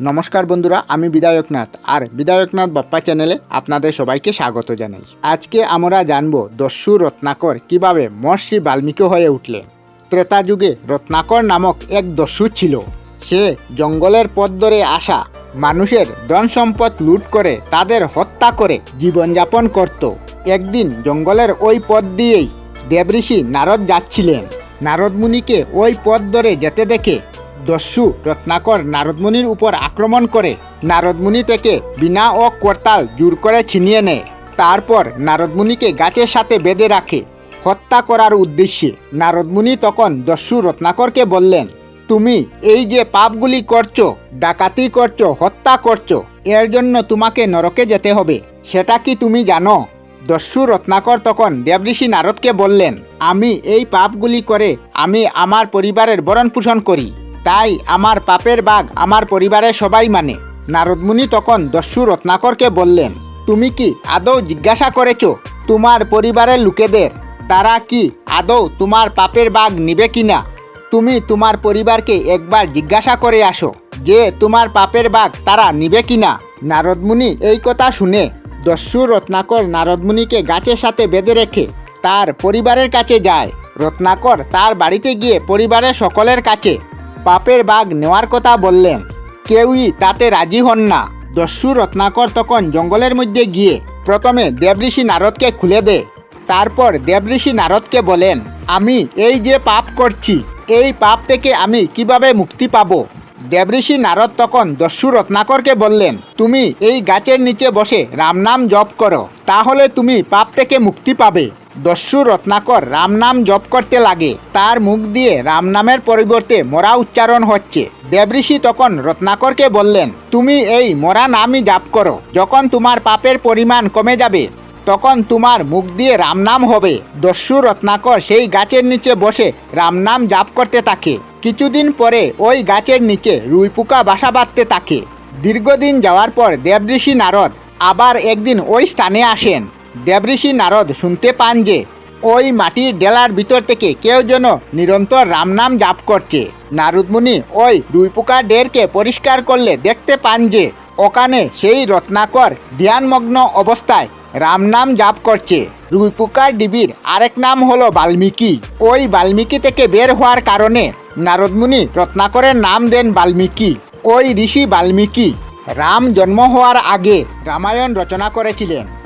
নমস্কার বন্ধুরা, আমি বিধায়কনাথ আর বিধায়কনাথ বাপ্পা চ্যানেলে আপনাদের সবাইকে স্বাগত জানাই। আজকে আমরা জানব দস্যু রত্নাকর কীভাবে মহর্ষি বাল্মীকি হয়ে উঠলেন। ত্রেতা যুগে রত্নাকর নামক এক দস্যু ছিল। সে জঙ্গলের পথ ধরে আসা মানুষের ধন সম্পদ লুট করে তাদের হত্যা করে জীবনযাপন করত। একদিন জঙ্গলের ওই পথ দিয়েই দেবঋষি নারদ যাচ্ছিলেন। নারদ মুনিকে ওই পথ ধরে যেতে দেখে দস্যু রত্নাকর নারদমুনির উপর আক্রমণ করে নারদমুনি থেকে বিনা ও করতাল জোর করে ছিনিয়ে নেয়। তারপর নারদমুনিকে গাছের সাথে বেঁধে রাখে। হত্যা করার উদ্দেশ্যে নারদমুনি তখন দস্যু রত্নাকরকে বললেন, তুমি এই যে পাপগুলি করছ, ডাকাতি করছ, হত্যা করছ, এর জন্য তোমাকে নরকে যেতে হবে, সেটা কি তুমি জানো? দস্যু রত্নাকর তখন দেবঋষি নারদকে বললেন, আমি এই পাপগুলি করে আমি আমার পরিবারের ভরণ পোষণ করি। তাই আমার পাপের বাঘ আমার পরিবারের সবাই মানে। নারদমুনি তখন দস্যু রত্নাকরকে বললেন, তুমি কি আদৌ জিজ্ঞাসা করেছ তোমার পরিবারের লোকেদের? তারা কি আদৌ তোমার পাপের বাঘ নিবে কিনা তুমি তোমার পরিবারকে একবার জিজ্ঞাসা করে আসো যে তোমার পাপের বাঘ তারা নিবে কিনা নারদমুনি এই কথা শুনে দস্যু রত্নাকর নারদমুনিকে গাছের সাথে বেঁধে রেখে তার পরিবারের কাছে যায়। রত্নাকর তার বাড়িতে গিয়ে পরিবারের সকলের কাছে পাপের বাঘ নেওয়ার কথা বললেন। কেউই তাতে রাজি হন না। দস্যু রত্নাকর তখন জঙ্গলের মধ্যে গিয়ে প্রথমে দেবঋষি নারদকে খুলে দে তারপর দেবঋষি নারদকে বলেন, আমি এই যে পাপ করছি, এই পাপ থেকে আমি কীভাবে মুক্তি পাব? দেবঋষি নারদ তখন দস্যু রত্নাকরকে বললেন, তুমি এই গাছের নিচে বসে রামনাম জপ করো, তাহলে তুমি পাপ থেকে মুক্তি পাবে। দস্যু রত্নাকর রাম নাম জপ করতে লাগে। তার মুখ দিয়ে রাম নামের পরিবর্তে মরা উচ্চারণ হচ্ছে। দেবঋষি তখন রত্নাকরকে বললেন, তুমি এই মরা নামই জাপ করো। যখন তোমার পাপের পরিমাণ কমে যাবে, তখন তোমার মুখ দিয়ে রাম নাম হবে। দস্যু রত্নাকর সেই গাছের নিচে বসে রাম নাম জাপ করতে থাকে। কিছুদিন পরে ওই গাছের নিচে রুই পোকা বাসা বাঁধতে থাকে। দীর্ঘদিন যাওয়ার পর দেবঋষি নারদ আবার একদিন ওই স্থানে আসেন। দেবঋষি নারদ শুনতে পান যে ওই মাটির ডেলার ভিতর থেকে কেউ যেন নিরন্তর রামনাম জাপ করছে। নারদমুনি ওই রুই পোকা ডেরকে পরিষ্কার করলে দেখতে পান যে ওখানে সেই রত্নাকর ধ্যানমগ্ন অবস্থায় রামনাম জাপ করছে। রুইপুকার ডিবির আরেক নাম হলো বাল্মীকি। ওই বাল্মীকি থেকে বের হওয়ার কারণে নারদমুনি রত্নাকরের নাম দেন বাল্মীকি। ওই ঋষি বাল্মীকি রাম জন্ম হওয়ার আগে রামায়ণ রচনা করেছিলেন।